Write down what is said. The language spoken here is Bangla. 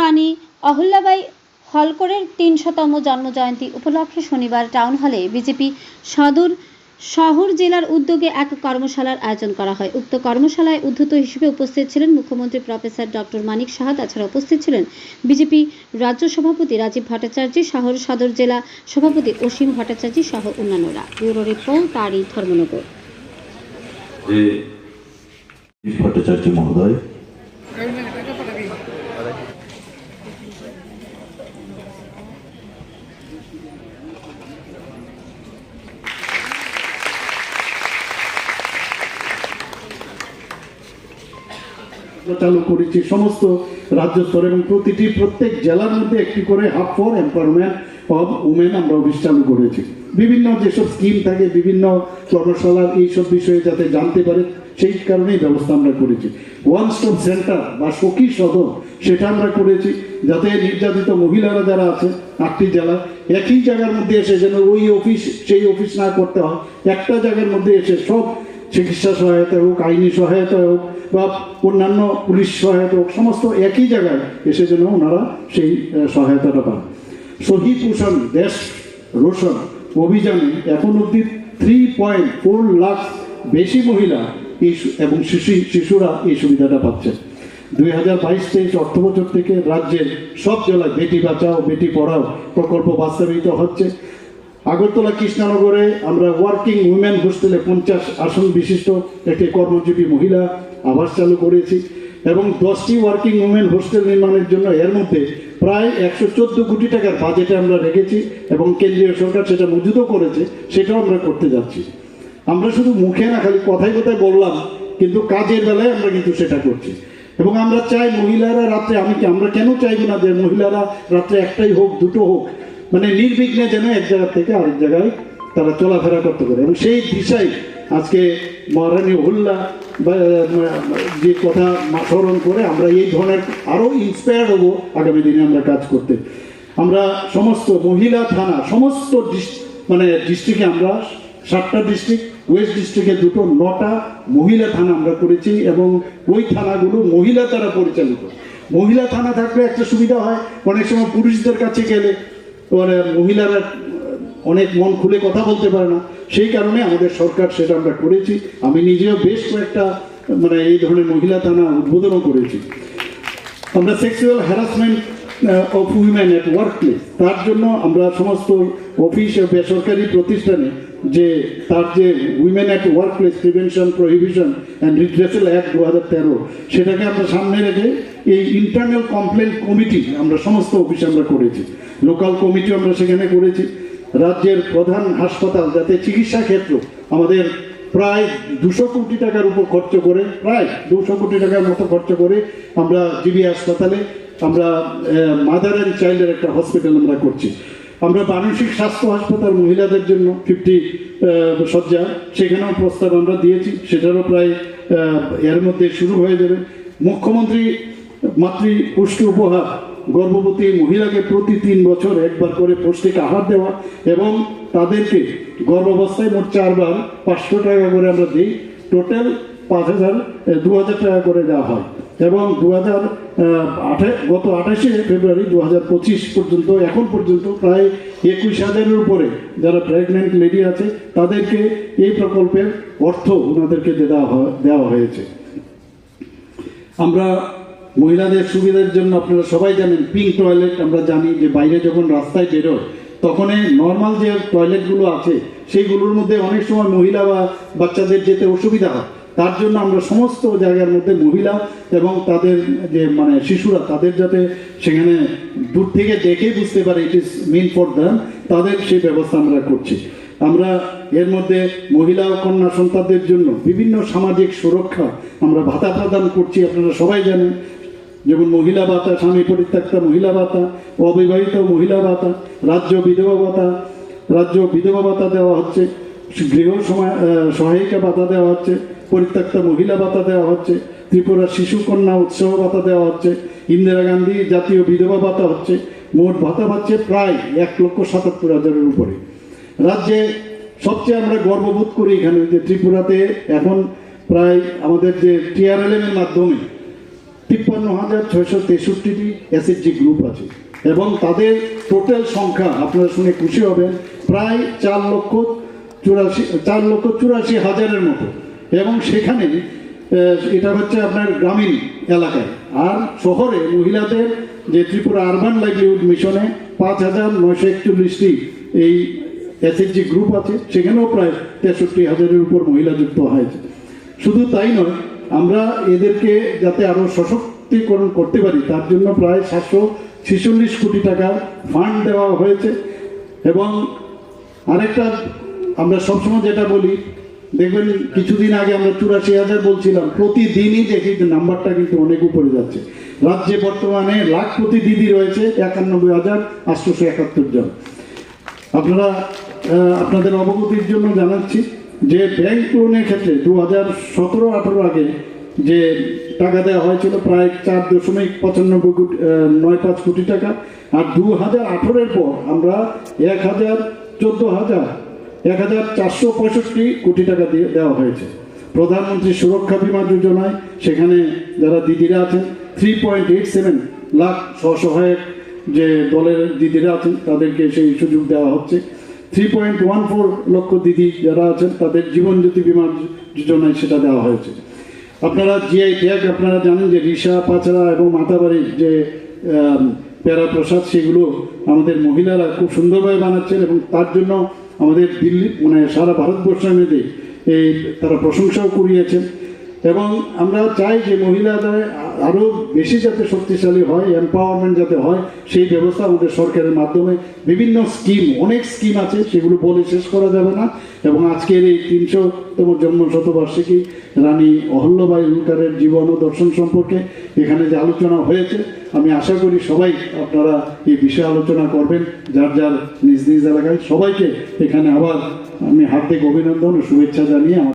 রানী অহল্যাবাই হলকরের তিনশোতম জন্মজয়ন্তী উপলক্ষে শনিবার টাউন হলে বিজেপি সদর শহর জেলার উদ্যোগে এক কর্মশালার আয়োজন করা হয়। উক্ত কর্মশালায় উদ্ধত হিসেবে উপস্থিত ছিলেন মুখ্যমন্ত্রী প্রফেসর ডক্টর মানিক সাহা, তাছাড়া উপস্থিত ছিলেন বিজেপি রাজ্য সভাপতি রাজীব ভট্টাচার্য, শহর সদর জেলা সভাপতি অসীম ভট্টাচার্য সহ অন্যান্যরা। ব্যুরো রিপোর্ট, তারই ধর্মনগর। ভট্টাচার্য মহোদয় চালু করেছি সমস্ত রাজ্য স্তরে এবং প্রতিটি প্রত্যেক জেলার মধ্যে একটি করে hub for empowerment of women আমরা অফিস চালু করেছি। বিভিন্ন যেসব স্কিম থাকে, বিভিন্ন কর্মশালার এইসব বিষয়ে যাতে জানতে পারে, সেই কারণেই ব্যবস্থা আমরা করেছি। ওয়ান স্টপ সেন্টার বা সখী সদন, সেটা আমরা করেছি। যাতে নির্যাতিত মহিলারা যারা আছে, আটটি জেলা, একই জায়গার মধ্যে এসে যেন ওই অফিস সেই অফিস না করতে হয়, একটা জায়গার মধ্যে এসে সব চিকিৎসা সহায়তা হোক, আইনি সহায়তা হোক বা অন্যান্য পুলিশ সহায়তা সমস্ত একই জায়গায় এসে যেন ওনারা সেই সহায়তাটা পান। শহীদ পোষণ দেশ রোশন অভিযানে এখন অবধি থ্রি পয়েন্ট ফোর লাখ বেশি মহিলা এই এবং শিশু, শিশুরা এই সুবিধাটা পাচ্ছেন দুই হাজার বাইশ তেইশ অর্থ বছর থেকে রাজ্যের সব জেলায় বেটি বাঁচাও, বেটি পড়াও প্রকল্প বাস্তবায়িত হচ্ছে। আগরতলা কৃষ্ণনগরে আমরা ওয়ার্কিং উইমেন হোস্টেলে পঞ্চাশ আসন বিশিষ্ট একটি কর্মজীবী মহিলা আবাস চালু করেছি এবং দশটি ওয়ার্কিং উমেন হোস্টেল নির্মাণের জন্য এর মধ্যে প্রায় একশো চোদ্দ কোটি টাকার বাজেটে আমরা রেখেছি এবং কেন্দ্রীয় সরকার সেটা মজুদও করেছে, সেটাও আমরা করতে যাচ্ছি। আমরা শুধু মুখে না, খালি কথায় কথায় বললাম, কিন্তু কাজের বেলায় আমরা কিন্তু সেটা করছি। এবং আমরা চাই মহিলারা রাত্রে, আমি আমরা কেন চাইব না যে মহিলারা রাত্রে একটাই হোক, দুটো হোক? মানে নির্বিঘ্নে যেন এক জায়গা থেকে আরেক জায়গায় তারা চলাফেরা করতে পারে। এবং সেই দিশায় আজকে মহারানী হুল্লা যে কথা স্মরণ করে আমরা এই ধরনের আরও ইন্সপায়ার হব আগামী দিনে আমরা কাজ করতে। আমরা সমস্ত মহিলা থানা, সমস্ত মানে ডিস্ট্রিক্টে আমরা, সাতটা ডিস্ট্রিক্ট ওয়েস্ট ডিস্ট্রিক্টে দুটো, নটা মহিলা থানা আমরা করেছি এবং ওই থানাগুলো মহিলা দ্বারা পরিচালিত। মহিলা থানা থাকলে একটা সুবিধা হয়, অনেক সময় পুরুষদের কাছে গেলে মানে মহিলারা অনেক মন খুলে কথা বলতে পারে না। সেই কারণে আমাদের সরকার সেটা আমরা করেছি। আমি নিজেও বেশ কয়েকটা মানে এই ধরনের মহিলা থানা উদ্বোধনও করেছি। আমরা sexual harassment of women at workplace তার জন্য আমরা সমস্ত অফিস ও বেসরকারি প্রতিষ্ঠানে যে, তার যে women at workplace prevention prohibition and redressal act দু হাজার তেরো, সেটাকে আমরা সামনে রেখে এই ইন্টারনাল কমপ্লেন কমিটি আমরা সমস্ত অফিসে আমরা করেছি। লোকাল কমিটি আমরা সেখানে করেছি। রাজ্যের প্রধান হাসপাতাল যাতে চিকিৎসা ক্ষেত্র আমাদের প্রায় দুশো কোটি টাকার উপর খরচ করে, প্রায় দুশো কোটি টাকার মতো খরচ করে আমরা জিবি হাসপাতালে, আমরা মাদার অ্যান্ড চাইল্ডের একটা হসপিটাল আমরা করছি। আমরা মানসিক স্বাস্থ্য হাসপাতাল মহিলাদের জন্য ফিফটি শয্যা, সেখানেও প্রস্তাব আমরা দিয়েছি, সেটারও প্রায় এর মধ্যে শুরু হয়ে যাবে। মুখ্যমন্ত্রী মাতৃ পুষ্টি উপহার গর্ভবতী মহিলাকে প্রতি তিন বছর একবার করে পৌষ্টিক আহার দেওয়া এবং তাদেরকে গর্ভাবস্থায় মোট চারবার পাঁচশো টাকা করে আমরা দিই। টোটাল পাঁচ হাজার দু হাজার টাকা করে দেওয়া হয়। এবং দু হাজার গত আঠাশে ফেব্রুয়ারি দু হাজার পঁচিশ পর্যন্ত, এখন পর্যন্ত প্রায় একুশ হাজারের উপরে যারা প্রেগনেন্ট লেডি আছে, তাদেরকে এই প্রকল্পের অর্থ ওনাদেরকে দেওয়া দেওয়া হয়েছে। আমরা মহিলাদের সুবিধার জন্য আপনারা সবাই জানেন পিঙ্ক টয়লেট আমরা জানি যে বাইরে যখন রাস্তায় বেরোয় তখন নর্মাল যে টয়লেটগুলো আছে, সেইগুলোর মধ্যে অনেক সময় মহিলা বা বাচ্চাদের যেতে অসুবিধা হয়। তার জন্য আমরা সমস্ত জায়গার মধ্যে মহিলা এবং তাদের যে মানে শিশুরা, তাদের যাতে সেখানে দূর থেকে দেখে বুঝতে পারে it is mean for them তাদের সেই ব্যবস্থা আমরা করছি। আমরা এর মধ্যে মহিলা ও কন্যা সন্তানদের জন্য বিভিন্ন সামাজিক সুরক্ষা আমরা ভাতা প্রদান করছি, আপনারা সবাই জানেন। যেমন মহিলা ভাতা, স্বামী পরিত্যক্তা মহিলা ভাতা, অবিবাহিত মহিলা ভাতা, রাজ্য বিধবা ভাতা, রাজ্য বিধবা ভাতা দেওয়া হচ্ছে, গৃহ সহায়িকা ভাতা দেওয়া হচ্ছে, পরিত্যক্তা মহিলা ভাতা দেওয়া হচ্ছে, ত্রিপুরা শিশু কন্যা উৎসাহ ভাতা দেওয়া হচ্ছে, ইন্দিরা গান্ধী জাতীয় বিধবা ভাতা হচ্ছে, মোট ভাতা পাচ্ছে প্রায় এক লক্ষ সাতাত্তর হাজারের উপরে। রাজ্যে সবচেয়ে আমরা গর্ববোধ করি এখানে যে ত্রিপুরাতে এখন প্রায় আমাদের যে টিআরএলএম এর মাধ্যমে তিপ্পান্ন হাজার ছয়শো তেষট্টিটি এসএসজি গ্রুপ আছে। এবং তাদের টোটাল সংখ্যা, আপনারা শুনে খুশি হবেন, প্রায় চার লক্ষ চুরাশি, চার লক্ষ চুরাশি হাজারের মতো। এবং সেখানে এটা হচ্ছে আপনার গ্রামীণ এলাকায়। আর শহরে মহিলাদের যে ত্রিপুরা আরবান লাইভলিহুড মিশনে পাঁচ হাজার নয়শো একচল্লিশটি এই এসএসজি গ্রুপ আছে। সেখানেও প্রায় তেষট্টি হাজারের উপর মহিলা যুক্ত হয়েছে। শুধু তাই নয় আমরা এদেরকে যাতে আরও সশক্তিকরণ করতে পারি, তার জন্য প্রায় সাতশো ছেচল্লিশ কোটি টাকার ফান্ড দেওয়া হয়েছে। এবং আরেকটা আমরা সবসময় যেটা বলি, দেখবেন কিছুদিন আগে আমরা চুরাশি হাজার বলছিলাম, প্রতিদিনই দেখি নাম্বারটা কিন্তু অনেক উপরে যাচ্ছে। রাজ্যে বর্তমানে লাখ প্রতি দিদি রয়েছে, একানব্বই হাজার আটশোশো একাত্তর জন। আপনারা আপনাদের অবগতির জন্য জানাচ্ছি। যে ব্যাংক লোনের ক্ষেত্রে দু হাজার সতেরো, আঠেরো আগে যে টাকা দেওয়া হয়েছিল প্রায় চার দশমিক পঁচানব্বই কোটি নয় পাঁচ কোটি টাকা, আর দু হাজার আঠেরোর পর আমরা এক হাজার চোদ্দ হাজার, এক হাজার চারশো পঁয়ষট্টি কোটি টাকা দিয়ে দেওয়া হয়েছে। প্রধানমন্ত্রী সুরক্ষা বিমা যোজনায় সেখানে যারা দিদিরা আছেন three point eight seven lakh স্বসহায়ক যে দলের দিদিরা আছেন, তাদেরকে সেই সুযোগ দেওয়া হচ্ছে। থ্রি পয়েন্ট ওয়ান ফোর লক্ষ দিদি যারা আছেন, তাদের জীবন জ্যোতি বিমা যোজনায় সেটা দেওয়া হয়েছে। আপনারা জিআই ট্যাগ আপনারা জানেন যে রিসা পাচড়া এবং মাতাবাড়ির যে প্যারা প্রসাদ, সেগুলো আমাদের মহিলারা খুব সুন্দরভাবে বানাচ্ছেন এবং তার জন্য আমাদের দিল্লি মানে সারা ভারতবর্ষের মধ্যে এই তারা প্রশংসাও কুড়িয়েছেন। এবং আমরা চাই যে মহিলারা আরও বেশি যাতে শক্তিশালী হয় এম্পাওয়ারমেন্ট যাতে হয়, সেই ব্যবস্থা আমাদের সরকারের মাধ্যমে বিভিন্ন স্কিম অনেক স্কিম আছে, সেগুলো বলে শেষ করা যাবে না। এবং আজকের এই তিনশোতম জন্ম শতবার্ষিকী রানী অহল্যবাই হোলকারের জীবন ও দর্শন সম্পর্কে এখানে যে আলোচনা হয়েছে, আমি আশা করি সবাই আপনারা এই বিষয়ে আলোচনা করবেন, যার যার নিজ নিজ এলাকায়। সবাইকে এখানে আবার আমি হার্দিক অভিনন্দন ও শুভেচ্ছা জানিয়ে